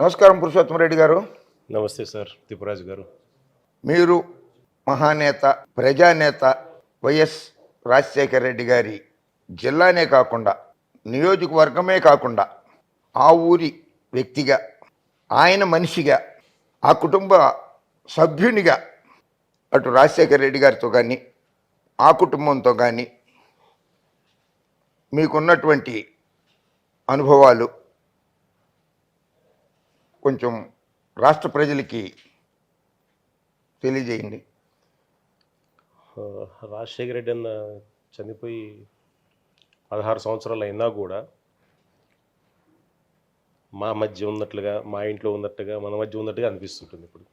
నమస్కారం పురుషోత్తమ రెడ్డి గారు. నమస్తే సార్ తిప్పరాజు గారు. మీరు మహానేత ప్రజానేత వైఎస్ రాజశేఖర రెడ్డి గారి జిల్లానే కాకుండా నియోజకవర్గమే కాకుండా ఆ ఊరి వ్యక్తిగా ఆయన మనిషిగా ఆ కుటుంబ సభ్యునిగా అటు రాజశేఖర రెడ్డి గారితో కానీ ఆ కుటుంబంతో కానీ మీకున్నటువంటి అనుభవాలు కొంచెం రాష్ట్ర ప్రజలకి తెలియజేయండి. రాజశేఖర రెడ్డి అన్న చనిపోయి పదహారు సంవత్సరాలు అయినా కూడా మా మధ్య ఉన్నట్లుగా మా ఇంట్లో ఉన్నట్టుగా మన మధ్య ఉన్నట్టుగా అనిపిస్తుంటుంది ఇప్పుడు.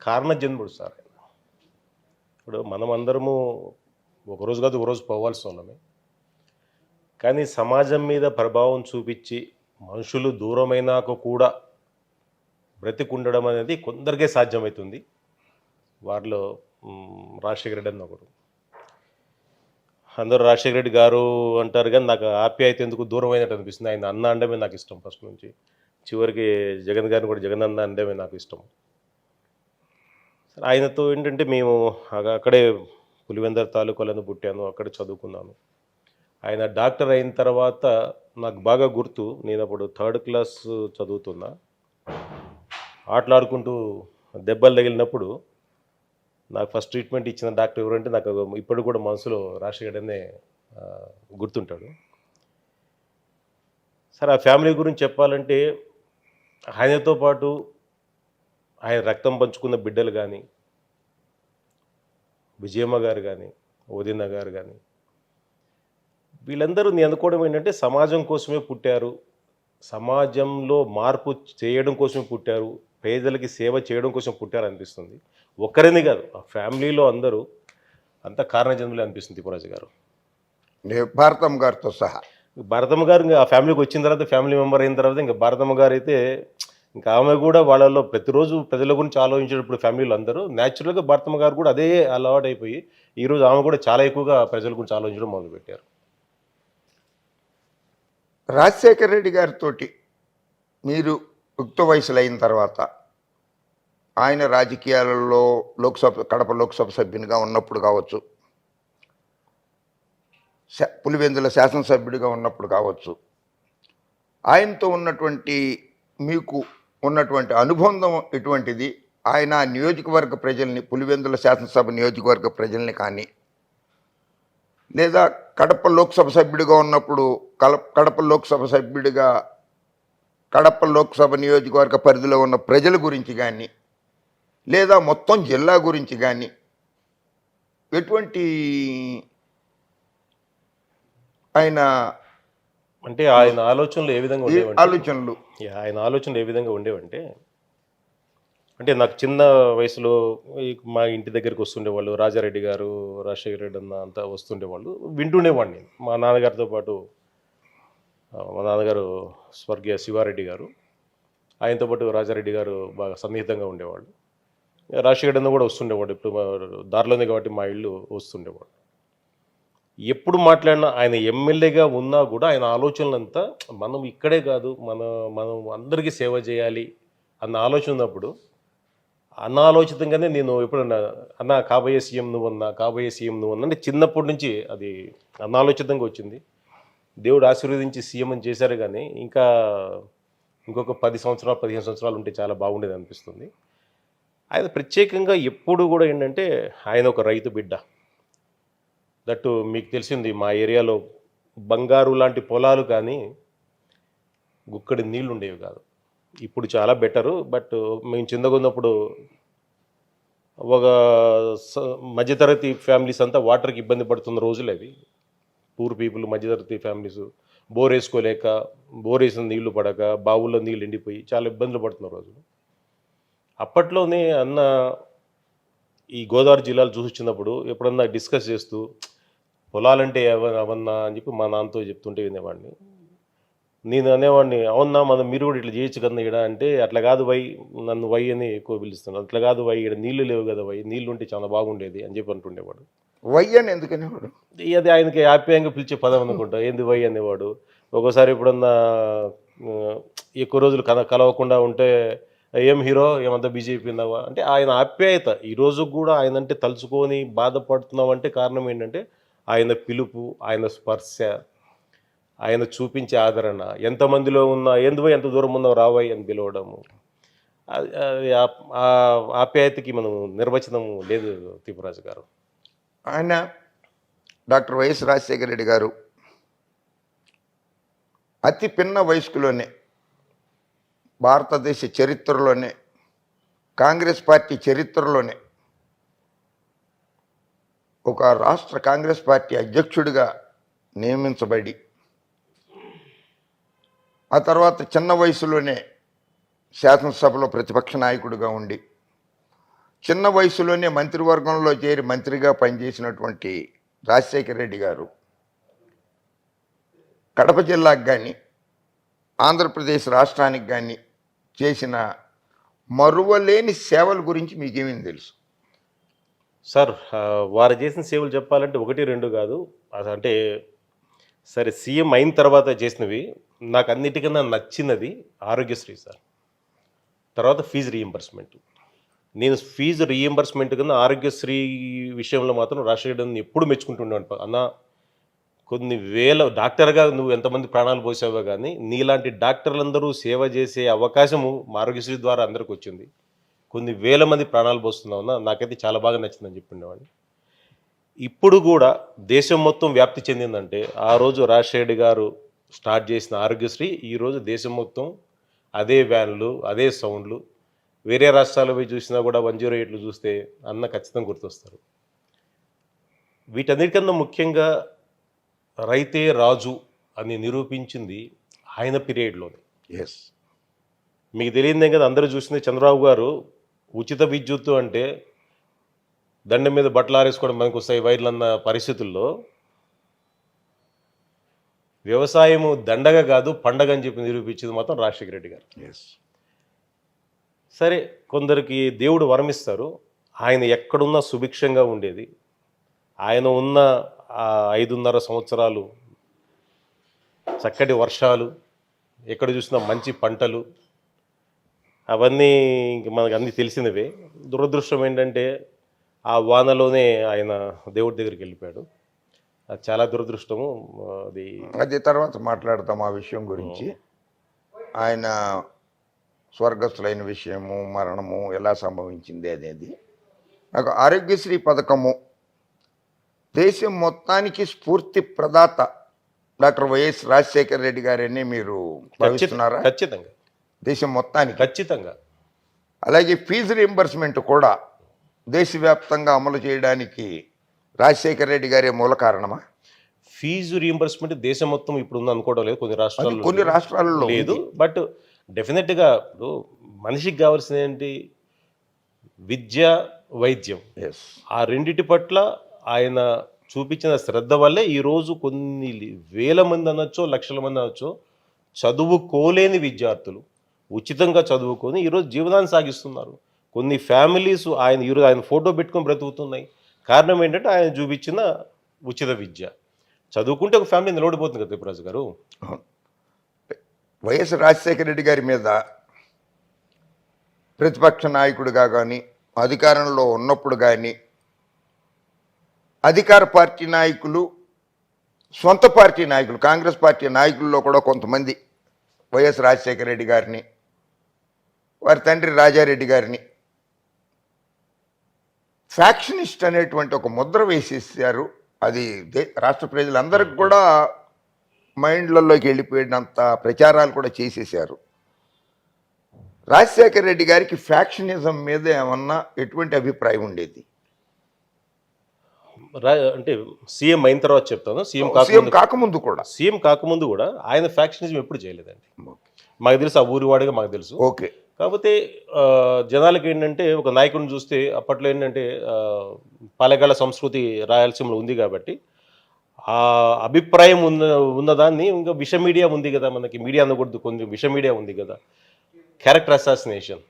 కారణజన్ముడు సార్ ఆయన. ఇప్పుడు మనం అందరము ఒకరోజు కాదు ఒకరోజు పోవాల్సిన వాళ్ళమే కానీ సమాజం మీద ప్రభావం చూపించి మనుషులు దూరమైనాక కూడా బ్రతికుండడం అనేది కొందరికే సాధ్యమవుతుంది వారిలో రాజశేఖర రెడ్డి అని ఒకడు. అందరూ రాజశేఖర రెడ్డి గారు అంటారు కానీ నాకు ఆప్యాయత ఎందుకు దూరం అయినట్టు అనిపిస్తుంది. ఆయన అన్న అండమే నాకు ఇష్టం ఫస్ట్ నుంచి. చివరికి జగన్ గారిని కూడా జగన్ అన్న అండమే నాకు ఇష్టం. సరే ఆయనతో ఏంటంటే మేము అగ- అక్కడే పులివెందర్ తాలూకాలను పుట్టాను అక్కడే చదువుకున్నాను. ఆయన డాక్టర్ అయిన తర్వాత నాకు బాగా గుర్తు. నేను అప్పుడు థర్డ్ క్లాస్ చదువుతున్నా. ఆటలాడుకుంటూ దెబ్బలు తగిలినప్పుడు నాకు ఫస్ట్ ట్రీట్మెంట్ ఇచ్చిన డాక్టర్ ఎవరంటే నాకు ఇప్పుడు కూడా మనసులో రాజశేఖరనే గుర్తుంటాడు. సరే ఆ ఫ్యామిలీ గురించి చెప్పాలంటే ఆయనతో పాటు ఆయన రక్తం పంచుకున్న బిడ్డలు కానీ విజయమ్మ గారు కానీ ఉదయన్న గారు కానీ వీళ్ళందరూ నేను అనుకోవడం ఏంటంటే సమాజం కోసమే పుట్టారు. సమాజంలో మార్పు చేయడం కోసమే పుట్టారు. పేదలకి సేవ చేయడం కోసం పుట్టారు అనిపిస్తుంది ఒక్కరిని కాదు ఆ ఫ్యామిలీలో అందరూ అంత కారణజన్మలే అనిపిస్తుంది తిప్పరాజు గారు. నే- భారతం గారితో సహా. భారతమ్మ గారు ఇంకా ఆ ఫ్యామిలీకి వచ్చిన తర్వాత ఫ్యామిలీ మెంబర్ అయిన తర్వాత ఇంకా భారతమ్మ గారు అయితే ఇంకా ఆమె కూడా వాళ్ళలో ప్రతిరోజు ప్రజల గురించి ఆలోచించేటప్పుడు ఫ్యామిలీలో అందరూ న్యాచురల్గా భారతమ్మ గారు కూడా అదే అలవాటు అయిపోయి ఈరోజు ఆమె కూడా చాలా ఎక్కువగా ప్రజల గురించి ఆలోచించడం మొదలుపెట్టారు. రాజశేఖర రెడ్డి గారితో మీరు యుక్త వయసులో అయిన తర్వాత ఆయన రాజకీయాలలో లోక్సభ కడప లోక్సభ సభ్యునిగా ఉన్నప్పుడు కావచ్చు. శా- పులివెందుల శాసనసభ్యుడిగా ఉన్నప్పుడు కావచ్చు. ఆయనతో ఉన్నటువంటి మీకు ఉన్నటువంటి అనుబంధం ఎటువంటిది ఆయన నియోజకవర్గ ప్రజల్ని పులివెందుల శాసనసభ నియోజకవర్గ ప్రజల్ని కానీ లేదా కడప లోక్సభ సభ్యుడిగా ఉన్నప్పుడు కల కడప లోక్సభ సభ్యుడిగా కడప లోక్సభ నియోజకవర్గ పరిధిలో ఉన్న ప్రజల గురించి కానీ లేదా మొత్తం జిల్లా గురించి కానీ ఎటువంటి ఆయన అంటే ఆయన ఆలోచనలు ఏ విధంగా ఈ ఉండేవంటే ఆలోచనలు. ఆయన ఆలోచనలు ఏ విధంగా ఉండేవంటే అంటే నాకు చిన్న వయసులో మా ఇంటి దగ్గరికి వస్తుండేవాళ్ళు రాజారెడ్డి గారు రాజశేఖర రెడ్డి అన్న అంతా వస్తుండేవాళ్ళు వింటుండేవాడిని మా నాన్నగారితో పాటు మా నాన్నగారు స్వర్గీయ శివారెడ్డి గారు ఆయనతో పాటు రాజారెడ్డి గారు బాగా సన్నిహితంగా ఉండేవాళ్ళు. రాజశేఖర్ అన్న కూడా వస్తుండేవాడు. ఇప్పుడు దారిలోనే కాబట్టి మా ఇల్లు వస్తుండేవాడు. ఎప్పుడు మాట్లాడినా ఆయన ఎమ్మెల్యేగా ఉన్నా కూడా ఆయన ఆలోచనలంతా మనం ఇక్కడే కాదు మన మనం అందరికీ సేవ చేయాలి అన్న ఆలోచన ఉన్నప్పుడు అనాలోచితంగానే నేను ఎప్పుడన్నా అన్న కాబోయే సీఎం నువ్వు అన్నా కాబోయే సీఎం నువ్వు అన్నా అంటే చిన్నప్పటి నుంచి అది అనాలోచితంగా వచ్చింది. దేవుడు ఆశీర్వదించి సీఎం అని చేశారు కానీ ఇంకా ఇంకొక పది సంవత్సరాలు పదిహేను సంవత్సరాలు ఉంటే చాలా బాగుండేది అనిపిస్తుంది. ఆయన ప్రత్యేకంగా ఎప్పుడు కూడా ఏంటంటే ఆయన ఒక రైతు బిడ్డ. దట్టు మీకు తెలిసింది మా ఏరియాలో బంగారు లాంటి పొలాలు కానీ గుక్కడి నీళ్ళు ఉండేవి కాదు. ఇప్పుడు చాలా బెటరు బట్ మేము చిన్నగా ఉన్నప్పుడు ఒక మధ్యతరగతి ఫ్యామిలీస్ అంతా వాటర్కి ఇబ్బంది పడుతున్న రోజులు అవి. పూర్ పీపుల్ మధ్యతరగతి ఫ్యామిలీస్ బోర్ వేసుకోలేక బోర్ వేసిన నీళ్ళు పడక బావుల్లో నీళ్ళు ఎండిపోయి చాలా ఇబ్బందులు పడుతున్న రోజులు. అప్పట్లోనే అన్న ఈ గోదావరి జిల్లాలు చూసి వచ్చినప్పుడు ఎప్పుడన్నా డిస్కస్ చేస్తూ పొలాలంటే అవన్నా అని చెప్పి మా నాన్నతో చెప్తుంటే వినేవాడిని. నేను అనేవాడిని అవునా మనం మీరు కూడా ఇట్లా చేయొచ్చు కదా ఇక్కడ అంటే అట్లా కాదు వై నన్ను వై అని ఎక్కువ పిలుస్తున్నాను అట్లా కాదు వై ఇక్కడ నీళ్ళు లేవు కదా వై నీళ్ళు ఉంటే చాలా బాగుండేది అని చెప్పి అంటుండేవాడు. వై అని ఎందుకనేవాడు అది ఆయనకి ఆప్యాయంగా పిలిచే పదం అనుకుంటా. ఏంది వై అనేవాడు? ఒక్కోసారి ఎప్పుడన్నా ఎక్కువ రోజులు కల కలవకుండా ఉంటే ఏం హీరో ఏమంతా బీజేపీ ఉన్నావా అంటే ఆయన ఆప్యాయత. ఈరోజు కూడా ఆయన అంటే తలుచుకొని బాధపడుతున్నామంటే కారణం ఏంటంటే ఆయన పిలుపు ఆయన స్పర్శ ఆయన చూపించే ఆదరణ. ఎంతమందిలో ఉన్నా ఎందువో ఎంత దూరం ఉన్నావు రావాయి అని పిలవడము. ఆప్యాయతకి మనం నిర్వచనం లేదు తిప్పరాజు గారు. ఆయన డాక్టర్ వైఎస్ రాజశేఖర రెడ్డి గారు అతి పిన్న వయస్కులోనే భారతదేశ చరిత్రలోనే కాంగ్రెస్ పార్టీ చరిత్రలోనే ఒక రాష్ట్ర కాంగ్రెస్ పార్టీ అధ్యక్షుడిగా నియమించబడి ఆ తర్వాత చిన్న వయసులోనే శాసనసభలో ప్రతిపక్ష నాయకుడిగా ఉండి చిన్న వయసులోనే మంత్రివర్గంలో చేరి మంత్రిగా పనిచేసినటువంటి రాజశేఖర రెడ్డి గారు కడప జిల్లాకు కానీ ఆంధ్రప్రదేశ్ రాష్ట్రానికి కానీ చేసిన మరువలేని సేవల గురించి మీకేమేమి తెలుసు? సార్ వారు చేసిన సేవలు చెప్పాలంటే ఒకటి రెండు కాదు. అది అంటే సరే సీఎం అయిన తర్వాత చేసినవి నాకు అన్నిటికన్నా నచ్చినది ఆరోగ్యశ్రీ సార్. తర్వాత ఫీజు రీఎంబర్స్మెంట్ నేను ఫీజు రీఎంబర్స్మెంట్ కన్నా ఆరోగ్యశ్రీ విషయంలో మాత్రం రాజశేఖర్ ఎప్పుడు మెచ్చుకుంటున్నాను అన్న కొన్ని వేల డాక్టర్గా నువ్వు ఎంతమంది ప్రాణాలు పోసావో కానీ నీలాంటి డాక్టర్లందరూ సేవ చేసే అవకాశము ఆరోగ్యశ్రీ ద్వారా అందరికి వచ్చింది. కొన్ని వేల మంది ప్రాణాలు పోస్తున్నావు నాకైతే చాలా బాగా నచ్చిందని చెప్పిండేవాడిని. ఇప్పుడు కూడా దేశం మొత్తం వ్యాప్తి చెందిందంటే ఆ రోజు రాజశేఖర్ గారు స్టార్ట్ చేసిన ఆరోగ్యశ్రీ ఈరోజు దేశం మొత్తం అదే వ్యాన్లు అదే సౌండ్లు వేరే రాష్ట్రాలు పోయి చూసినా కూడా వన్ జీరో ఎయిట్లు చూస్తే అన్న ఖచ్చితంగా గుర్తొస్తారు. వీటన్నిటికన్నా ముఖ్యంగా రైతే రాజు అని నిరూపించింది ఆయన పీరియడ్లోనే. ఎస్ మీకు తెలియదే కదా అందరూ చూసింది చంద్రబాబు గారు ఉచిత విద్యుత్తు అంటే దండం మీద బట్టలు ఆరేసుకోవడం మనకు వస్తాయి వైర్లు అన్న పరిస్థితుల్లో. వ్యవసాయము దండగ కాదు పండగ అని చెప్పి నిరూపించింది మాత్రం రాజశేఖర రెడ్డి గారు. ఎస్ సరే కొందరికి దేవుడు వరమిస్తారు ఆయన ఎక్కడున్నా సుభిక్షంగా ఉండేది ఆయన ఉన్న ఐదున్నర సంవత్సరాలు చక్కటి వర్షాలు ఎక్కడ చూసినా మంచి పంటలు అవన్నీ ఇంక మనకు అన్నీ తెలిసినవే. దురదృష్టం ఏంటంటే ఆ వానలోనే ఆయన దేవుడి దగ్గరికి వెళ్ళిపోయాడు. అది చాలా దురదృష్టము. అది అది తర్వాత మాట్లాడతాం ఆ విషయం గురించి. ఆయన స్వర్గస్థులైన విషయము మరణము ఎలా సంభవించింది అనేది. నాకు ఆరోగ్యశ్రీ పథకము దేశం మొత్తానికి స్ఫూర్తి ప్రదాత డాక్టర్ వైఎస్ రాజశేఖర రెడ్డి గారని మీరు భావిస్తున్నారా? ఖచ్చితంగా. దేశం మొత్తానికి. ఖచ్చితంగా. అలాగే ఫీజు రింబర్స్మెంట్ కూడా దేశవ్యాప్తంగా అమలు చేయడానికి రాజశేఖర రెడ్డి గారే మూల కారణమా? ఫీజు రీఎంబర్స్మెంట్ దేశం మొత్తం ఇప్పుడు ఉంది అనుకోవడం లేదు కొన్ని రాష్ట్రాల్లో కొన్ని రాష్ట్రాలలో లేదు బట్ డెఫినెట్గా ఇప్పుడు మనిషికి కావాల్సింది ఏంటి? విద్య వైద్యం. ఆ రెండిటి పట్ల ఆయన చూపించిన శ్రద్ధ వల్లే ఈరోజు కొన్ని వేల మంది అనొచ్చో లక్షల మంది అనొచ్చో చదువుకోలేని విద్యార్థులు ఉచితంగా చదువుకొని ఈరోజు జీవనాన్ని సాగిస్తున్నారు. కొన్ని ఫ్యామిలీస్ ఆయన ఈరోజు ఆయన ఫోటో పెట్టుకొని బ్రతుకుతున్నాయి. కారణం ఏంటంటే ఆయన చూపించిన ఉచిత విద్య. చదువుకుంటే ఒక ఫ్యామిలీ నిలబడిపోతుంది కదా తిప్పరాజు గారు. వైఎస్ రాజశేఖర రెడ్డి గారి మీద ప్రతిపక్ష నాయకుడిగా కానీ అధికారంలో ఉన్నప్పుడు కానీ అధికార పార్టీ నాయకులు సొంత పార్టీ నాయకులు కాంగ్రెస్ పార్టీ నాయకుల్లో కూడా కొంతమంది వైఎస్ రాజశేఖర రెడ్డి గారిని వారి తండ్రి రాజారెడ్డి గారిని ఫ్యాక్షనిస్ట్ అనేటువంటి ఒక ముద్ర వేసేసారు. అది దే- రాష్ట్ర ప్రజలందరికి కూడా మైండ్లలోకి వెళ్ళిపోయినంత ప్రచారాలు కూడా చేసేసారు. రాజశేఖర రెడ్డి గారికి ఫ్యాక్షనిజం మీద ఏమన్నా ఎటువంటి అభిప్రాయం ఉండేది? అంటే సీఎం అయిన తర్వాత చెప్తాను. సీఎం సీఎం కాకముందు కాకముందు కూడా. సీఎం కాకముందు కూడా ఆయన ఫ్యాక్షనిజం ఎప్పుడు చేయలేదండి. మాకు తెలుసు ఆ ఊరివాడిగా మాకు తెలుసు. ఓకే. కాకపోతే జనాలకి ఏంటంటే ఒక నాయకుడిని చూస్తే అప్పట్లో ఏంటంటే పాలెగాళ్ళ సంస్కృతి రాయలసీమలో ఉంది కాబట్టి ఆ అభిప్రాయం ఉన్న ఉన్నదాన్ని ఇంకా విష మీడియా ఉంది కదా మనకి మీడియా అనకూడదు కొంచెం విష మీడియా ఉంది కదా. Character assassination.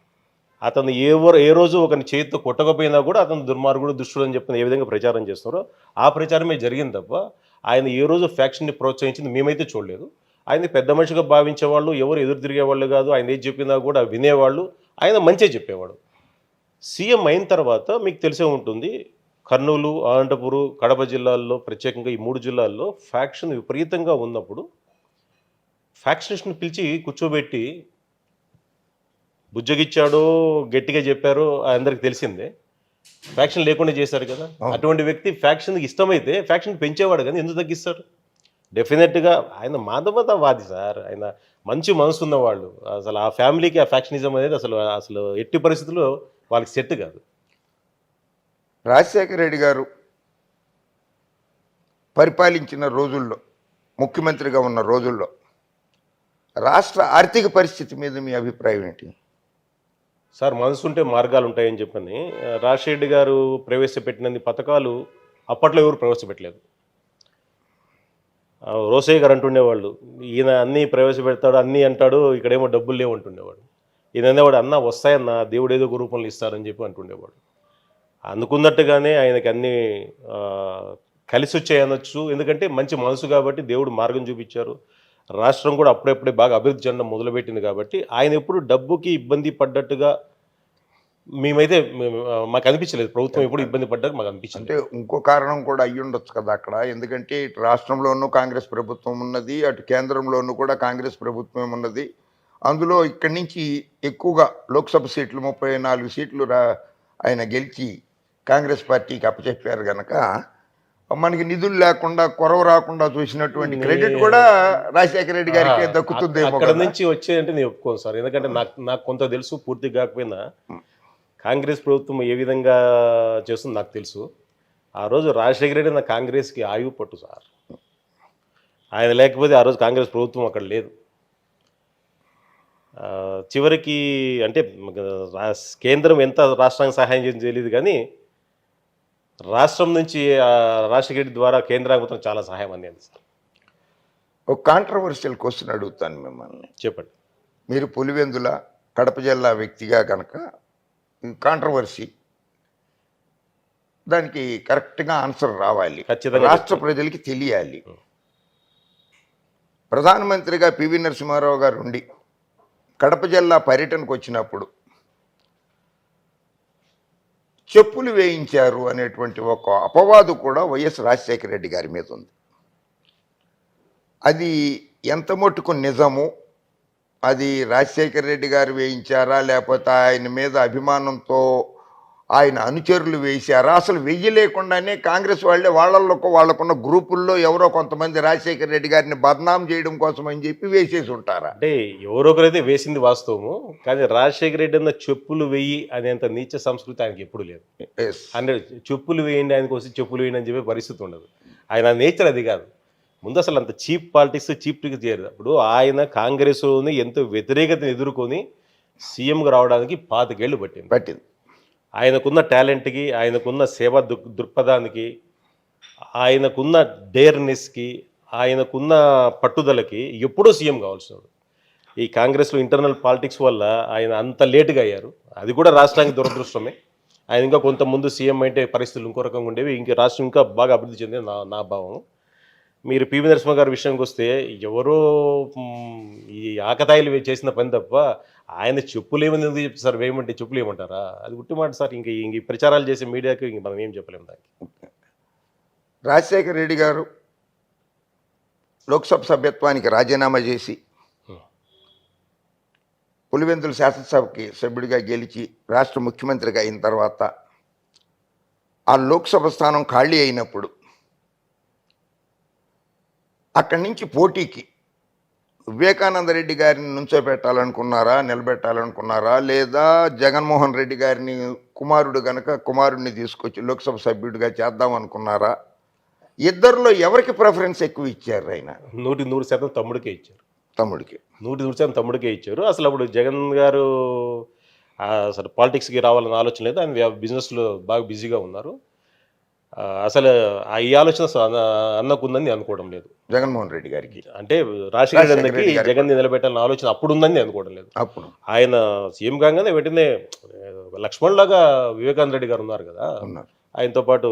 అతను ఏ ఏ రోజు ఒకని చేతితో కొట్టకపోయినా కూడా అతను దుర్మార్గుడు దుష్టుడు అని చెప్పిన ఏ విధంగా ప్రచారం చేస్తున్నారో ఆ ప్రచారమే జరిగింది తప్ప ఆయన ఏ రోజు ఫ్యాక్షన్ని ప్రోత్సహించింది మేమైతే చూడలేదు. ఆయన పెద్ద మనిషిగా భావించేవాళ్ళు ఎవరు ఎదురు తిరిగేవాళ్ళు కాదు. ఆయన ఏది చెప్పినా కూడా వినేవాళ్ళు. ఆయన మంచిగా చెప్పేవాడు. సీఎం అయిన తర్వాత మీకు తెలిసే ఉంటుంది కర్నూలు అనంతపురు కడప జిల్లాల్లో ప్రత్యేకంగా ఈ మూడు జిల్లాల్లో ఫ్యాక్షన్ విపరీతంగా ఉన్నప్పుడు ఫ్యాక్షనిస్ట్ని పిలిచి కూర్చోబెట్టి బుజ్జగిచ్చాడో గట్టిగా చెప్పారో అందరికి తెలిసిందే. ఫ్యాక్షన్ లేకుండా చేశారు కదా. అటువంటి వ్యక్తి ఫ్యాక్షన్కి ఇష్టమైతే ఫ్యాక్షన్ పెంచేవాడు కానీ ఎందుకు తగ్గిస్తారు డెఫినెట్గా ఆయన మాధవతవాది సార్ ఆయన మంచి మనసు ఉన్నవాళ్ళు. అసలు ఆ ఫ్యామిలీకి ఆ ఫ్యాక్షనిజం అనేది అసలు అసలు ఎట్టి పరిస్థితుల్లో వాళ్ళకి సెట్ కాదు. రాజశేఖర రెడ్డి గారు పరిపాలించిన రోజుల్లో ముఖ్యమంత్రిగా ఉన్న రోజుల్లో రాష్ట్ర ఆర్థిక పరిస్థితి మీద మీ అభిప్రాయం ఏంటి? సార్ మనసుంటే మార్గాలు ఉంటాయని చెప్పని రాజశేఖర్ గారు ప్రవేశపెట్టినన్ని పథకాలు అప్పట్లో ఎవరు ప్రవేశపెట్టలేదు. రోసయ్య గారు అంటుండేవాళ్ళు ఈయన అన్నీ ప్రవేశపెడతాడు అన్నీ అంటాడు ఇక్కడేమో డబ్బులు లేవు అంటుండేవాడు. ఈయన అనేవాడు అన్న వస్తాయన్న దేవుడు ఏదో ఒక రూపంలో ఇస్తారని చెప్పి అంటుండేవాడు. అనుకున్నట్టుగానే ఆయనకి అన్నీ కలిసి వచ్చాయనొచ్చు ఎందుకంటే మంచి మనసు కాబట్టి దేవుడు మార్గం చూపించారు. రాష్ట్రం కూడా అప్పుడప్పుడే బాగా అభివృద్ధి చెందడం మొదలుపెట్టింది కాబట్టి ఆయన ఎప్పుడు డబ్బుకి ఇబ్బంది పడ్డట్టుగా మేమైతే మాకు అనిపించలేదు. ప్రభుత్వం ఎప్పుడు ఇబ్బంది పడ్డట్టు మాకు అనిపించింది అంటే ఇంకో కారణం కూడా అయ్యి ఉండొచ్చు కదా అక్కడ. ఎందుకంటే ఇటు రాష్ట్రంలోనూ కాంగ్రెస్ ప్రభుత్వం ఉన్నది అటు కేంద్రంలోనూ కూడా కాంగ్రెస్ ప్రభుత్వం ఉన్నది. అందులో ఇక్కడి నుంచి ఎక్కువగా లోక్సభ సీట్లు ముప్పై నాలుగు సీట్లు రా ఆయన గెలిచి కాంగ్రెస్ పార్టీకి అప్పచెప్పారు కనుక మనకి నిధులు లేకుండా కొరవ రాకుండా చూసినటువంటి క్రెడిట్ కూడా రాజశేఖర రెడ్డి గారికి దక్కుతుందేమో అక్కడ నుంచి వచ్చేదంటే నేను ఒప్పుకోను సార్. ఎందుకంటే నాకు నాకు కొంత తెలుసు పూర్తి కాకపోయినా కాంగ్రెస్ ప్రభుత్వం ఏ విధంగా చేస్తుందో నాకు తెలుసు. ఆ రోజు రాజశేఖర రెడ్డి నా కాంగ్రెస్కి ఆయువు పట్టు సార్. ఆయన లేకపోతే ఆ రోజు కాంగ్రెస్ ప్రభుత్వం అక్కడ లేదు. చివరికి అంటే కేంద్రం ఎంత రాష్ట్రానికి సహాయం చేసింది తెలియదు కానీ రాష్ట్రం నుంచి రాజశేఖర ద్వారా కేంద్రాంగతం చాలా సహాయం అందింది సార్. ఒక కాంట్రవర్షియల్ క్వశ్చన్ అడుగుతాను మిమ్మల్ని. చెప్పండి. మీరు పులివెందుల కడప జిల్లా వ్యక్తిగా కనుక కాంట్రవర్సీ దానికి కరెక్ట్గా ఆన్సర్ రావాలి. ఖచ్చితంగా రాష్ట్ర ప్రజలకి తెలియాలి. ప్రధానమంత్రిగా పివి నరసింహారావు గారు ఉండి కడప జిల్లా పర్యటనకు వచ్చినప్పుడు చెప్పులు వేయించారు అనేటువంటి ఒక అపవాదు కూడా వైఎస్ రాజశేఖర రెడ్డి గారి మీద ఉంది. అది ఎంత మట్టుకు నిజము? అది రాజశేఖర రెడ్డి గారు వేయించారా? లేకపోతే ఆయన మీద అభిమానంతో ఆయన అనుచరులు వేశారా. అసలు వెయ్యి లేకుండానే కాంగ్రెస్ వాళ్ళే వాళ్ళల్లో వాళ్ళకున్న గ్రూపుల్లో ఎవరో కొంతమంది రాజశేఖర రెడ్డి గారిని బదనాం చేయడం కోసం అని చెప్పి వేసేసి ఉంటారా? అంటే ఎవరొకరైతే వేసింది వాస్తవము. కానీ రాజశేఖర రెడ్డి అన్న చెప్పులు వెయ్యి అనేంత నీచ సంస్కృతి ఆయనకి ఎప్పుడు లేదు. హండ్రెడ్ చెప్పులు వేయండి ఆయనకు వచ్చి చెప్పులు వేయండి అని చెప్పే పరిస్థితి ఉండదు. ఆయన నేచర్ అది కాదు. ముందు అసలు అంత చీప్ పాలిటిక్స్ చీప్ ట్రిక్స్ చేయరు అప్పుడు ఆయన కాంగ్రెస్లోని ఎంతో వ్యతిరేకతను ఎదుర్కొని సీఎంగా రావడానికి పాతికేళ్ళు పట్టింది. పట్టింది. ఆయనకున్న టాలెంట్కి ఆయనకున్న సేవా దృక్ దృక్పథానికి ఆయనకున్న డేర్నెస్కి ఆయనకున్న పట్టుదలకి ఎప్పుడూ సీఎం కావాల్సినాడు. ఈ కాంగ్రెస్లో ఇంటర్నల్ పాలిటిక్స్ వల్ల ఆయన అంత లేటుగా అయ్యారు. అది కూడా రాష్ట్రానికి దురదృష్టమే. ఆయన ఇంకా కొంత ముందు సీఎం అంటే పరిస్థితులు ఇంకో రకంగా ఉండేవి. ఇంకా రాష్ట్రం ఇంకా బాగా అభివృద్ధి చెందే నా నా భావం. మీరు పివి నరసింహ గారి విషయానికి వస్తే ఎవరో ఈ ఆకతాయిలు చేసిన పని తప్ప ఆయన చెప్పులు ఏమని ఎందుకు చెప్తారు సార్ వేయమంటే చెప్పులు ఏమంటారా? అది ఉట్టి మాట సార్. ఇంక ఇంక ప్రచారాలు చేసే మీడియాకి ఇంక మనం ఏం చెప్పలేము దానికి. రాజశేఖర రెడ్డి గారు లోక్సభ సభ్యత్వానికి రాజీనామా చేసి పులివెందుల శాసనసభకి సభ్యుడిగా గెలిచి రాష్ట్ర ముఖ్యమంత్రిగా అయిన తర్వాత ఆ లోక్సభ స్థానం ఖాళీ అయినప్పుడు అక్కడి నుంచి పోటీకి వివేకానంద రెడ్డి గారిని నుంచోబెట్టాలనుకున్నారా నిలబెట్టాలనుకున్నారా లేదా జగన్మోహన్ రెడ్డి గారిని కుమారుడు గనక కుమారుడిని తీసుకొచ్చి లోక్సభ సభ్యుడిగా చేద్దాం అనుకున్నారా? ఇద్దరిలో ఎవరికి ప్రిఫరెన్స్ ఎక్కువ ఇచ్చారు ఆయన? నూటి నూరు శాతం తమ్ముడికే ఇచ్చారు. తమ్ముడికి. నూటి నూరు శాతం తమ్ముడికే ఇచ్చారు. అసలు అప్పుడు జగన్ గారు అసలు పాలిటిక్స్కి రావాలన్న ఆలోచన లేదు. ఆయన బిజినెస్లో బాగా బిజీగా ఉన్నారు. అసలు ఆ ఈ ఆలోచన అన్నకుందని నేను అనుకోవడం లేదు. జగన్మోహన్ రెడ్డి గారికి. అంటే రాజశేఖర రాజశేఖర అన్నకి రెడ్డి గారికి. జగన్ నిలబెట్టాలన్న ఆలోచన అప్పుడు ఉందని అనుకోవడం లేదు. అప్పుడు. ఆయన సీఎం కాగానే వెంటనే లక్ష్మణ్ లాగా వివేకానంద రెడ్డి గారు ఉన్నారు కదా. ఆయనతో పాటు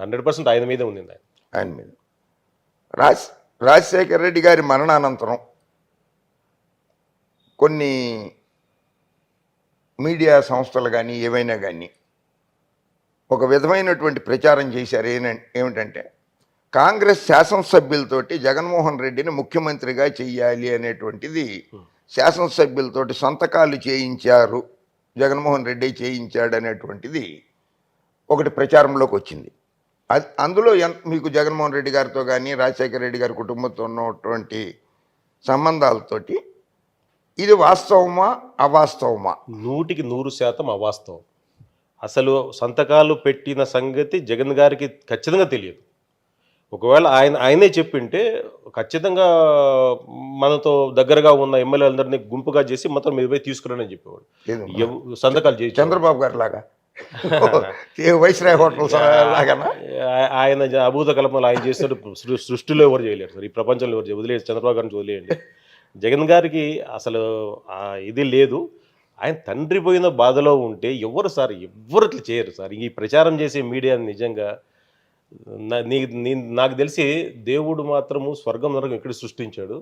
హండ్రెడ్ పర్సెంట్ ఆయన మీదే ఉంది ఆయన. ఆయన మీద. రాజ్ రాజశేఖర రెడ్డి గారి మరణానంతరం కొన్ని మీడియా సంస్థలు కానీ ఏవైనా కానీ ఒక విధమైనటువంటి ప్రచారం చేశారు. ఏమిటంటే కాంగ్రెస్ శాసనసభ్యులతోటి జగన్మోహన్ రెడ్డిని ముఖ్యమంత్రిగా చేయాలి అనేటువంటిది శాసనసభ్యులతోటి సంతకాలు చేయించారు జగన్మోహన్ రెడ్డి చేయించాడు అనేటువంటిది ఒకటి ప్రచారంలోకి వచ్చింది. అది అందులో మీకు జగన్మోహన్ రెడ్డి గారితో కానీ రాజశేఖర రెడ్డి గారి కుటుంబంతో ఉన్నటువంటి సంబంధాలతోటి ఇది వాస్తవమా అవాస్తవమా? నూటికి నూరు శాతం అవాస్తవం. అసలు సంతకాలు పెట్టిన సంగతి జగన్ గారికి ఖచ్చితంగా తెలియదు. ఒకవేళ ఆయన ఆయనే చెప్పింటే ఖచ్చితంగా మనతో దగ్గరగా ఉన్న ఎమ్మెల్యేలందరినీ గుంపుగా చేసి మొత్తం మీద పోయి తీసుకురానని చెప్పేవాడు. ఏదో ఎవ్- సంతకాలు చేసి చంద్రబాబు గారి లాగా. వైస్రాయ్ హోటల్ ఆయన అభూత కల్పనలు ఆయన సృ- సృష్టిలో ఎవరు చేయలేరు సార్. ఈ ప్రపంచంలో ఎవరు. వదిలేయండి చంద్రబాబు గారిని వదిలేయండి. జగన్ గారికి అసలు ఇది లేదు. ఆయన తండ్రి పోయిన బాధలో ఉంటే ఎవరు సార్? ఎవరు ఇట్లా చేయరు సార్. ఈ ప్రచారం చేసే మీడియా నిజంగా నీ నాకు తెలిసి దేవుడు మాత్రము స్వర్గం నరకం ఇక్కడ సృష్టించాడు?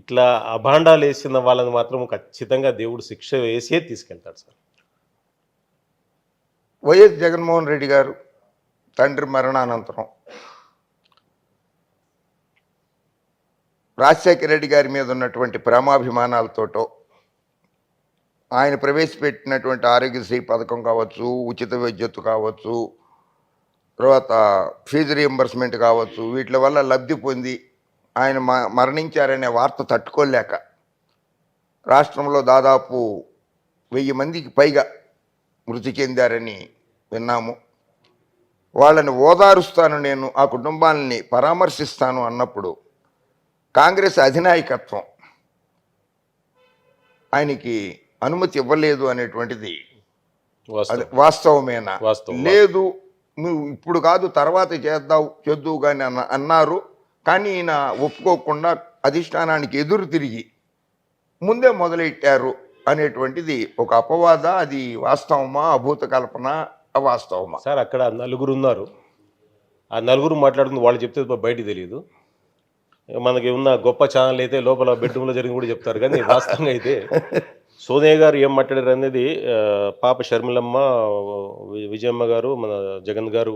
ఇట్లా అభాండాలు వేసిన వాళ్ళని మాత్రం ఖచ్చితంగా దేవుడు శిక్ష వేసే తీసుకెళ్తాడు సార్. వైఎస్ జగన్మోహన్ రెడ్డి గారు తండ్రి మరణానంతరం రాజశేఖర రెడ్డి గారి మీద ఉన్నటువంటి ప్రేమాభిమానాలతోటో ఆయన ప్రవేశపెట్టినటువంటి ఆరోగ్యశ్రీ పథకం కావచ్చు ఉచిత విద్యుత్ కావచ్చు తర్వాత ఫీజు రియంబర్స్మెంట్ కావచ్చు వీటి వల్ల లబ్ధి పొంది ఆయన మ మరణించారనే వార్త తట్టుకోలేక రాష్ట్రంలో దాదాపు వెయ్యి మందికి పైగా మృతి చెందారని విన్నాము. వాళ్ళని ఓదారుస్తాను నేను ఆ కుటుంబాలని పరామర్శిస్తాను అన్నప్పుడు కాంగ్రెస్ అధినాయకత్వం ఆయనకి అనుమతి ఇవ్వలేదు అనేటువంటిది వాస్తవమేనా? వాస్తవం. లేదు నువ్వు ఇప్పుడు కాదు తర్వాత చేద్దావు చేద్దు కానీ అన్న అన్నారు. కానీ ఈయన ఒప్పుకోకుండా అధిష్టానానికి ఎదురు తిరిగి ముందే మొదలెట్టారు అనేటువంటిది ఒక అపవాద. అది వాస్తవమా? అభూత కల్పన? అవాస్తవమా? సార్ అక్కడ నలుగురు ఉన్నారు. ఆ నలుగురు మాట్లాడుతుంది వాళ్ళు చెప్తే బయటికి తెలియదు మనకి ఉన్న గొప్ప ఛానల్ అయితే లోపల బెడ్రూమ్లో జరిగింది కూడా చెప్తారు. కానీ వాస్తవంగా అయితే సోనియా గారు ఏం మాట్లాడారు అనేది పాప షర్మిలమ్మ వి- విజయమ్మ గారు మన జగన్ గారు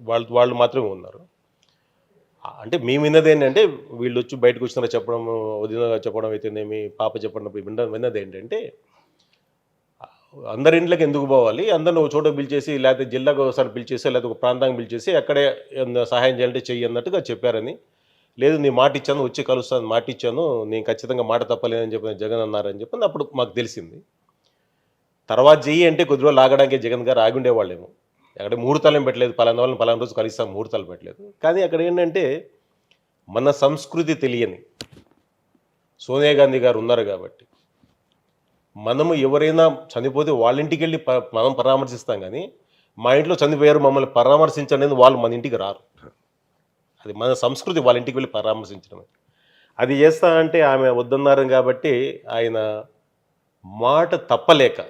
వాళ్ళు వాళ్ళు మాత్రమే ఉన్నారు. అంటే మేము విన్నది ఏంటంటే వీళ్ళు వచ్చి బయటకు వచ్చినారా చెప్పడం వదిన చెప్పడం అయితేనేమి పాప చెప్పడం విన్న విన్నది ఏంటంటే అందరి ఇంట్లోకి ఎందుకు పోవాలి? అందరిని ఒక చోట పిలిచేసి లేకపోతే జిల్లాకు ఒకసారి పిలిచేసి లేకపోతే ఒక ప్రాంతానికి పిలిచేసి అక్కడే సహాయం చేయాలంటే చెయ్యి అన్నట్టుగా చెప్పారని లేదు నీ మాట ఇచ్చాను వచ్చి కలుస్తాను మాట ఇచ్చాను నేను ఖచ్చితంగా మాట తప్పలేదని చెప్పి జగన్ అన్నారని చెప్పి అప్పుడు మాకు తెలిసింది. తర్వాత చెయ్యి అంటే కొద్ది రోజులు ఆగడానికి జగన్ గారు ఆగి ఉండేవాళ్ళేమో. అక్కడ ముహూర్తాలు పెట్టలేదు పలానా వాళ్ళని పలానా రోజు కలుస్తాం ముహూర్తాలు పెట్టలేదు. కానీ అక్కడ ఏంటంటే మన సంస్కృతి తెలియని సోనియా గాంధీ గారు ఉన్నారు కాబట్టి మనము ఎవరైనా చనిపోతే వాళ్ళ ఇంటికి వెళ్ళి ప- మనం పరామర్శిస్తాం కానీ మా ఇంట్లో చనిపోయారు మమ్మల్ని పరామర్శించనేది వాళ్ళు మన ఇంటికి రారు. అది మన సంస్కృతి వాళ్ళ ఇంటికి వెళ్ళి పరామర్శించడమే. అది చేస్తా అంటే ఆమె వద్దన్నారు కాబట్టి ఆయన మాట తప్పలేక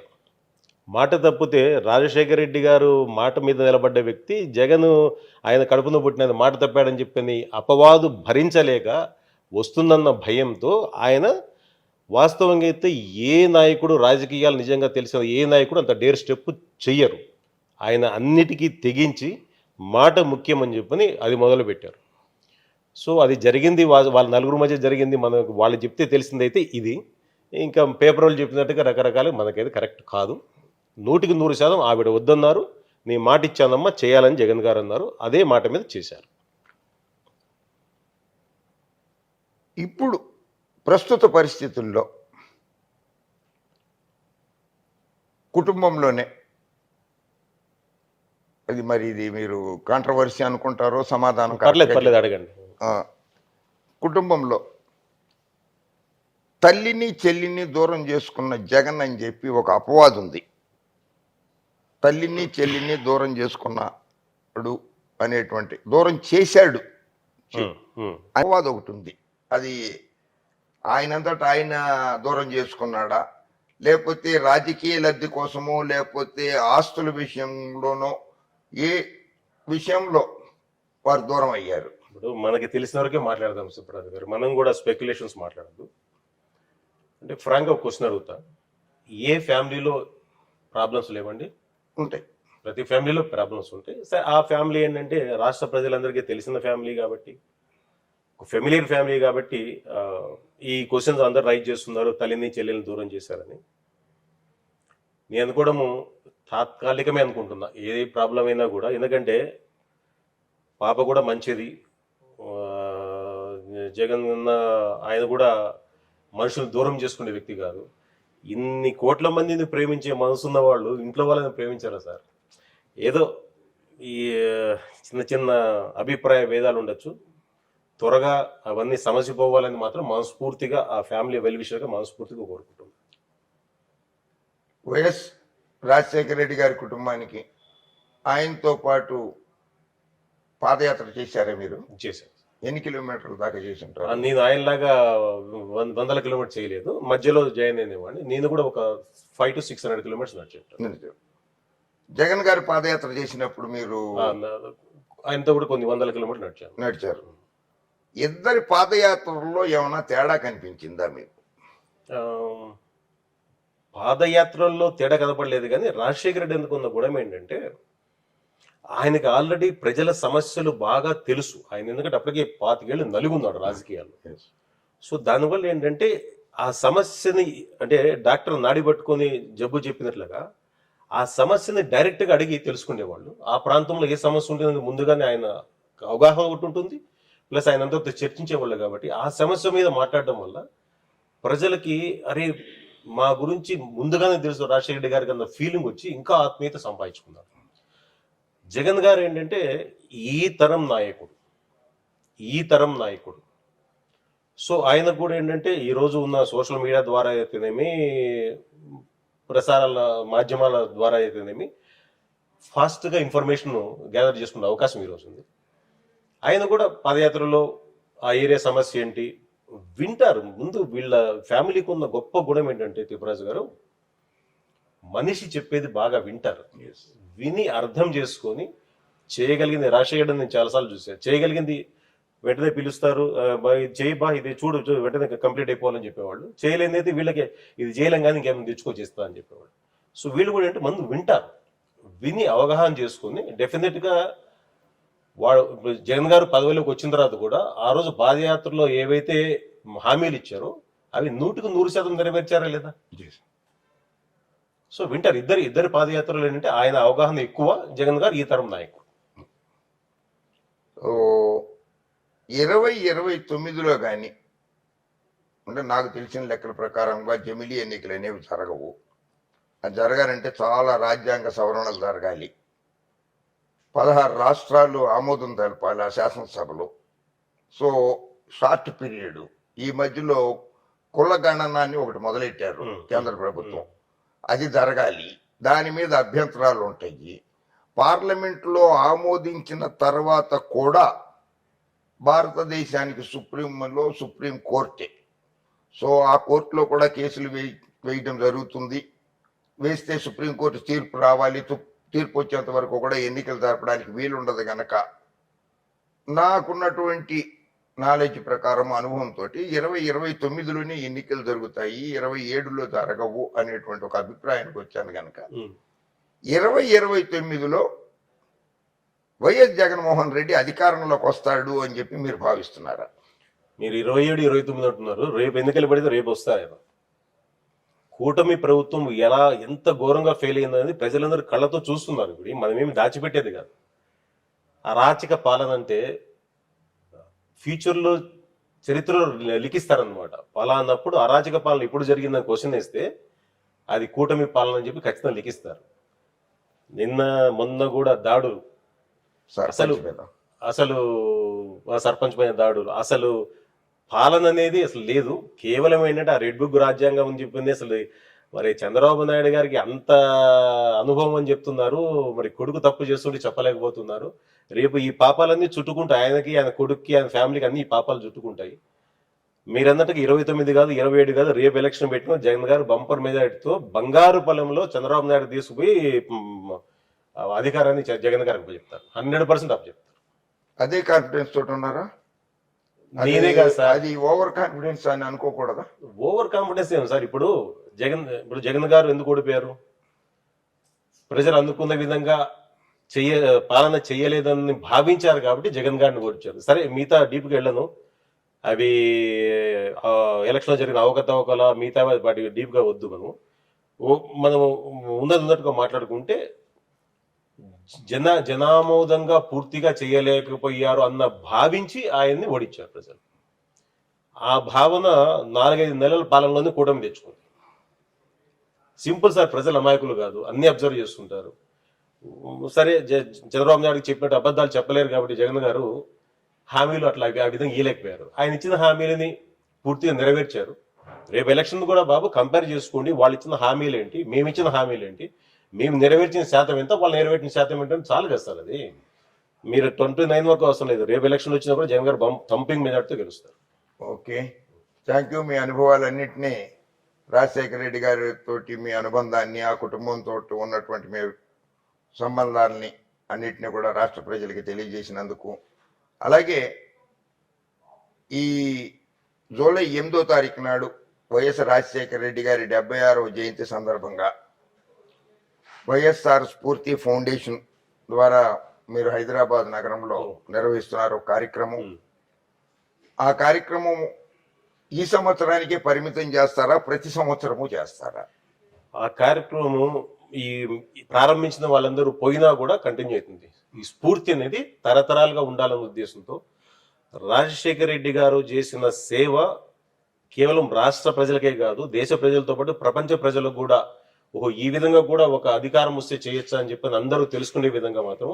మాట తప్పితే రాజశేఖర రెడ్డి గారు మాట మీద నిలబడ్డ వ్యక్తి జగన్ ఆయన కడుపున పుట్టినది మాట తప్పాడని చెప్పని అపవాదు భరించలేక వస్తుందన్న భయంతో ఆయన వాస్తవంగా అయితే ఏ నాయకుడు రాజకీయాలు నిజంగా తెలిసిన ఏ నాయకుడు అంత డేర్ స్టెప్ చెయ్యరు. ఆయన అన్నిటికీ తెగించి మాట ముఖ్యమని చెప్పని అది మొదలుపెట్టారు. సో అది జరిగింది వాళ్ళ నలుగురు మధ్య జరిగింది మనకు వాళ్ళు చెప్తే తెలిసిందైతే ఇది. ఇంకా పేపర్ వాళ్ళు చెప్పినట్టుగా రకరకాలు మనకైతే కరెక్ట్ కాదు. నూటికి నూరు శాతం ఆవిడ వద్దన్నారు నీ మాట ఇచ్చానమ్మా చేయాలని జగన్ గారు అన్నారు అదే మాట మీద చేశారు. ఇప్పుడు ప్రస్తుత పరిస్థితుల్లో కుటుంబంలోనే అది మరి ఇది మీరు కాంట్రవర్సీ అనుకుంటారో సమాధానం పర్లేదు పర్లేదు అడగండి. కుటుంబంలో తల్లిని చెల్లిని దూరం చేసుకున్న జగన్ అని చెప్పి ఒక అపవాదు ఉంది. తల్లిని చెల్లిని దూరం చేసుకున్నాడు అనేటువంటి దూరం చేశాడు. అపవాదు ఒకటి ఉంది. అది ఆయనంతటా ఆయన దూరం చేసుకున్నాడా? లేకపోతే రాజకీయ లబ్ధి కోసమో లేకపోతే ఆస్తుల విషయంలోనో ఏ విషయంలో వారు దూరం అయ్యారు. ఇప్పుడు మనకి తెలిసిన వరకే మాట్లాడదాం సుప్రభాత్ గారు. మనం కూడా స్పెక్యులేషన్స్ మాట్లాడద్దు. అంటే ఫ్రాంక్గా ఒక క్వశ్చన్ అడుగుతా. ఏ ఫ్యామిలీలో ప్రాబ్లమ్స్ లేవండి? ఉంటాయి. ప్రతి ఫ్యామిలీలో ప్రాబ్లమ్స్ ఉంటాయి. సరే ఆ ఫ్యామిలీ ఏంటంటే రాష్ట్ర ప్రజలందరికీ తెలిసిన ఫ్యామిలీ కాబట్టి ఒక ఫెమిలియర్ ఫ్యామిలీ కాబట్టి ఈ క్వశ్చన్స్ అందరు రైట్ చేస్తున్నారు తల్లిని చెల్లెల్ని దూరం చేశారని. నేను అనుకోవడము తాత్కాలికమే అనుకుంటున్నా. ఏ ప్రాబ్లం అయినా కూడా. ఎందుకంటే పాప కూడా మంచిది. జగన్ ఉన్న ఆయన కూడా మనుషులు దూరం చేసుకునే వ్యక్తి కాదు. ఇన్ని కోట్ల మందిని ప్రేమించే మనసున్న వాళ్ళు ఇంట్లో వాళ్ళని ప్రేమించారా సార్? ఏదో ఈ చిన్న చిన్న అభిప్రాయ భేదాలు ఉండొచ్చు. త్వరగా అవన్నీ సమసిపోవాలని మాత్రం మనస్ఫూర్తిగా ఆ ఫ్యామిలీ వెల్విషర్గా మనస్ఫూర్తిగా కోరుకుంటున్నాను వైఎస్ రాజశేఖర రెడ్డి గారి కుటుంబానికి ఆయనతో పాటు పాదయాత్ర చేశారా మీరు? చేశాను ఎన్ని కిలోమీటర్ల దాకా చేసి ఉంటారు నేను ఆయనలాగా వందల కిలోమీటర్ చేయలేదు. మధ్యలో జాయిన్ అయినవాడిని నేను కూడా ఒక five to six hundred kilometres నడిచేటాను Jagan గారి పాదయాత్ర చేసినప్పుడు మీరు ఆయనతో కూడా కొన్ని వందల కిలోమీటర్లు నడిచాను. నడిచారు. ఇద్దరి పాదయాత్రల్లో ఏమైనా తేడా కనిపించిందా మీకు? పాదయాత్రల్లో తేడా కనపడలేదు కానీ రాజశేఖర రెడ్డి ఎందుకు ఉన్న గుణం ఏంటంటే ఆయనకి ఆల్రెడీ ప్రజల సమస్యలు బాగా తెలుసు. ఆయన ఎందుకంటే అప్పటికే పాతికేళ్ళు నలుగున్నాడు రాజకీయాల్లో. సో దానివల్ల ఏంటంటే ఆ సమస్యని అంటే డాక్టర్ నాడి పట్టుకొని జబ్బు చెప్పినట్లుగా ఆ సమస్యని డైరెక్ట్గా అడిగి తెలుసుకునేవాళ్ళు. ఆ ప్రాంతంలో ఏ సమస్య ఉంటుందని ముందుగానే ఆయన అవగాహన ఒకటి ఉంటుంది. ప్లస్ ఆయన అందరితో చర్చించేవాళ్ళు కాబట్టి ఆ సమస్య మీద మాట్లాడడం వల్ల ప్రజలకి అరే మా గురించి ముందుగానే తెలుసు రాజశేఖర రెడ్డి గారికి అన్న ఫీలింగ్ వచ్చి ఇంకా ఆత్మీయత సంపాదించుకున్నారు. జగన్ గారు ఏంటంటే ఈ తరం నాయకుడు. ఈ తరం నాయకుడు. సో ఆయనకు కూడా ఏంటంటే ఈరోజు ఉన్న సోషల్ మీడియా ద్వారా అయితేనేమి ప్రసారాల మాధ్యమాల ద్వారా అయితేనేమి ఫాస్ట్గా ఇన్ఫర్మేషన్ గ్యాదర్ చేసుకునే అవకాశం ఈరోజు ఉంది. ఆయన కూడా పాదయాత్రలో ఆ ఏరియా సమస్య ఏంటి వింటారు. ముందు వీళ్ళ ఫ్యామిలీకి ఉన్న గొప్ప గుణం ఏంటంటే తిప్పరాజు గారు మనిషి చెప్పేది బాగా వింటారు. విని అర్థం చేసుకొని చేయగలిగింది రాజశేఖర్ నేను చాలాసార్లు చూసాను చేయగలిగింది వెంటనే పిలుస్తారు చేయి బా ఇది చూడు వెంటనే కంప్లీట్ అయిపోవాలని చెప్పేవాళ్ళు. చేయలేనిది వీళ్ళకి ఇది చేయలేం కానీ ఇంకేమైనా తెచ్చుకొచ్చేస్తా అని చెప్పేవాళ్ళు. సో వీళ్ళు కూడా ఏంటంటే మందు వింటారు. విని అవగాహన చేసుకొని డెఫినెట్గా వాడు జగన్ గారు పదవిలోకి వచ్చిన తర్వాత కూడా ఆ రోజు పాదయాత్రలో ఏవైతే హామీలు ఇచ్చారో అవి నూటికి నూరు శాతం నెరవేర్చారా లేదా? సో వింటారు ఇద్దరు ఇద్దరు పాదయాత్రలు ఏంటంటే ఆయన అవగాహన ఎక్కువ జగన్ గారు ఈ తరం నాయకుడు. ఓ ఇరవై ఇరవై తొమ్మిదిలో కానీ అంటే నాకు తెలిసిన లెక్కల ప్రకారంగా జమిలీ ఎన్నికలు అనేవి జరగవు. అది జరగాలంటే చాలా రాజ్యాంగ సవరణలు జరగాలి. పదహారు రాష్ట్రాలు ఆమోదం తెలపాలి ఆ శాసనసభలో. So short period. ఈ మధ్యలో కుల గణనాన్ని ఒకటి మొదలెట్టారు. కేంద్ర ప్రభుత్వం. అది జరగాలి. దాని మీద అభ్యంతరాలు ఉంటాయి. పార్లమెంట్లో ఆమోదించిన తర్వాత కూడా భారతదేశానికి సుప్రీంలో సుప్రీం కోర్టే. సో ఆ కోర్టులో కూడా కేసులు వేయ వేయడం జరుగుతుంది. వేస్తే సుప్రీంకోర్టు తీర్పు రావాలి తీర్పు వచ్చేంత వరకు కూడా ఎన్నికలు జరపడానికి వీలుండదు గనక. నాకున్నటువంటి నాలెడ్జ్ ప్రకారం అనుభవంతో ఇరవై ఇరవై తొమ్మిదిలోనే ఎన్నికలు జరుగుతాయి ఇరవై ఏడులో జరగవు అనేటువంటి ఒక అభిప్రాయానికి వచ్చాను గనక. ఉమ్. ఇరవై ఇరవై తొమ్మిదిలో వైఎస్ జగన్మోహన్ రెడ్డి అధికారంలోకి వస్తాడు అని చెప్పి మీరు భావిస్తున్నారా? మీరు ఇరవై ఏడు ఇరవై తొమ్మిది అంటున్నారు. రేపు ఎన్నికలు పడితే రేపు వస్తారు ఆయన కూటమి ప్రభుత్వం ఎలా ఎంత ఘోరంగా ఫెయిల్ అయిందనేది ప్రజలందరూ కళ్ళతో చూస్తున్నారు. ఇప్పుడు మనమేమి దాచిపెట్టేది కాదు. అరాచక పాలన అంటే ఫ్యూచర్లో చరిత్రలో లిఖిస్తారనమాట పలానప్పుడు అరాచక పాలన ఇప్పుడు జరిగిందని క్వశ్చన్ వేస్తే అది కూటమి పాలన అని చెప్పి ఖచ్చితంగా లిఖిస్తారు. నిన్న మొన్న కూడా దాడులు. సార్ అసలు- అసలు సర్పంచ్ పైన దాడులు. అసలు పాలన అనేది అసలు లేదు. కేవలం ఏంటంటే ఆ రెడ్ బుక్ రాజ్యాంగం అని చెప్పింది అసలు మరి చంద్రబాబు నాయుడు గారికి అంత అనుభవం అని చెప్తున్నారు. మరి కొడుకు తప్పు చేస్తుంటే చెప్పలేకపోతున్నారు. రేపు ఈ పాపాలన్నీ చుట్టుకుంటాయి ఆయనకి ఆయన కొడుక్కి ఆయన ఫ్యామిలీకి అన్ని ఈ పాపాలు చుట్టుకుంటాయి. మీరన్నట్టుగా ఇరవై తొమ్మిది కాదు ఇరవై ఏడు కాదు రేపు ఎలక్షన్ పెట్టుకుని జగన్ గారు బంపర్ మెజారిటీతో బంగారు పొలంలో చంద్రబాబు నాయుడు తీసుకుపోయి అధికారాన్ని జగన్ గారికి చెప్తారు. హండ్రెడ్ పర్సెంట్ అప్ చెప్తారు. అదే కాన్ఫిడెన్స్ తోటి ఉన్నారా? కాదు సార్. అది ఓవర్ కాన్ఫిడెన్స్ అని అనుకోకూడదా? ఓవర్ కాన్ఫిడెన్స్ ఏం సార్? ఇప్పుడు జగన్ ఇప్పుడు జగన్ గారు ఎందుకు ఓడిపోయారు? ప్రజలు అందుకున్న విధంగా చెయ్య పాలన చేయలేదని భావించారు కాబట్టి జగన్ గారిని ఓడించారు సరే మిగతా డీప్కి వెళ్ళను. అవి ఎలక్షన్లో జరిగిన అవకతవకల మిగతా వాటి డీప్గా వద్దు మనం. ఓ- మనం ఉన్నది ఉన్నట్టుగా మాట్లాడుకుంటే జన జనామోదంగా పూర్తిగా చేయలేకపోయారు అన్న భావించి ఆయన్ని ఓడించారు ప్రజలు. ఆ భావన నాలుగైదు నెలల పాలనలోనే కూటమి తెచ్చుకుంది. సింపుల్ సార్ ప్రజలు అమాయకులు కాదు అన్ని అబ్జర్వ్ చేస్తుంటారు. సరే జ- చంద్రబాబు నాయుడు చెప్పినట్టు అబద్ధాలు చెప్పలేరు కాబట్టి జగన్ గారు హామీలు అట్లా ఆ విధంగా ఇయలేకపోయారు ఆయన ఇచ్చిన హామీలని పూర్తిగా నెరవేర్చారు. రేపు ఎలక్షన్ కూడా బాబు కంపేర్ చేసుకోండి వాళ్ళు ఇచ్చిన హామీలు ఏంటి మేము ఇచ్చిన హామీలు ఏంటి మేము నెరవేర్చిన శాతం ఎంత? వాళ్ళు నెరవేర్చిన శాతం ఏంటని చాలు కదా అది. మీరు ట్వంటీ నైన్ వరకు అవసరం లేదు. రేపు ఎలక్షన్ వచ్చినా కూడా జగన్ గారు థంపింగ్ మెజార్టీతో గెలుస్తారు. ఓకే. Thank you. మీ అనుభవాలన్నింటినీ రాజశేఖర రెడ్డి గారితో మీ అనుబంధాన్ని ఆ కుటుంబంతో ఉన్నటువంటి మీ సంబంధాలని అన్నిటిని కూడా రాష్ట్ర ప్రజలకి తెలియజేసినందుకు. అలాగే ఈ జూలై ఎనిమిదో తారీఖు నాడు వైఎస్ రాజశేఖర రెడ్డి గారి డెబ్బై ఆరవ జయంతి సందర్భంగా వైఎస్ఆర్ స్ఫూర్తి ఫౌండేషన్ ద్వారా మీరు హైదరాబాద్ నగరంలో నిర్వహిస్తున్నారు కార్యక్రమం. ఆ కార్యక్రమం ఈ సంవత్సరానికే పరిమితం చేస్తారా? ప్రతి సంవత్సరము చేస్తారా? ఆ కార్యక్రమం ఈ ఈ ప్రారంభించిన వాళ్ళందరూ పోయినా కూడా కంటిన్యూ అవుతుంది. ఈ స్ఫూర్తి అనేది తరతరాలుగా ఉండాలన్న ఉద్దేశంతో రాజశేఖర రెడ్డి గారు చేసిన సేవ కేవలం రాష్ట్ర ప్రజలకే కాదు దేశ ప్రజలతో పాటు ప్రపంచ ప్రజలకు కూడా ఓహో ఈ విధంగా కూడా ఒక అధికారం వస్తే చేయొచ్చా అని చెప్పి అందరూ తెలుసుకునే విధంగా మాత్రం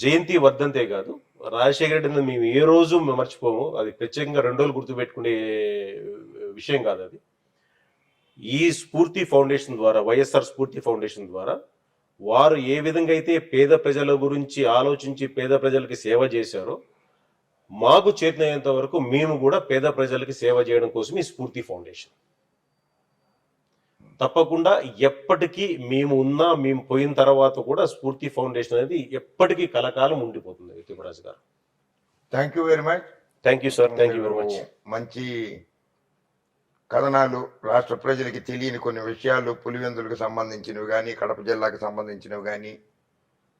జయంతి వర్ధంతే కాదు. రాజశేఖర రెడ్డిని మేము ఏ రోజు మర్చిపోము. అది ప్రత్యేకంగా రెండు రోజులు గుర్తుపెట్టుకునే విషయం కాదు అది. ఈ స్ఫూర్తి ఫౌండేషన్ ద్వారా వైఎస్ఆర్ స్ఫూర్తి ఫౌండేషన్ ద్వారా వారు ఏ విధంగా అయితే పేద ప్రజల గురించి ఆలోచించి పేద ప్రజలకి సేవ చేశారో మాకు చేతినంత వరకు మేము కూడా పేద ప్రజలకి సేవ చేయడం కోసం ఈ స్ఫూర్తి ఫౌండేషన్. తప్పకుండా ఎప్పటికీ మేము ఉన్నా మేము పోయిన తర్వాత కూడా స్ఫూర్తి ఫౌండేషన్ అనేది ఎప్పటికీ కలకాలం ఉండిపోతుంది Thimmaraju garu. Thank you very much thank you sir thank you very much మంచి కథనాలు రాష్ట్ర ప్రజలకి తెలియని కొన్ని విషయాలు పులివెందులకు సంబంధించినవి కానీ కడప జిల్లాకు సంబంధించినవి కానీ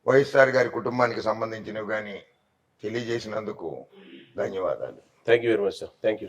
వైఎస్ఆర్ గారి కుటుంబానికి సంబంధించినవి కానీ తెలియజేసినందుకు ధన్యవాదాలు. Thank you very much sir thank you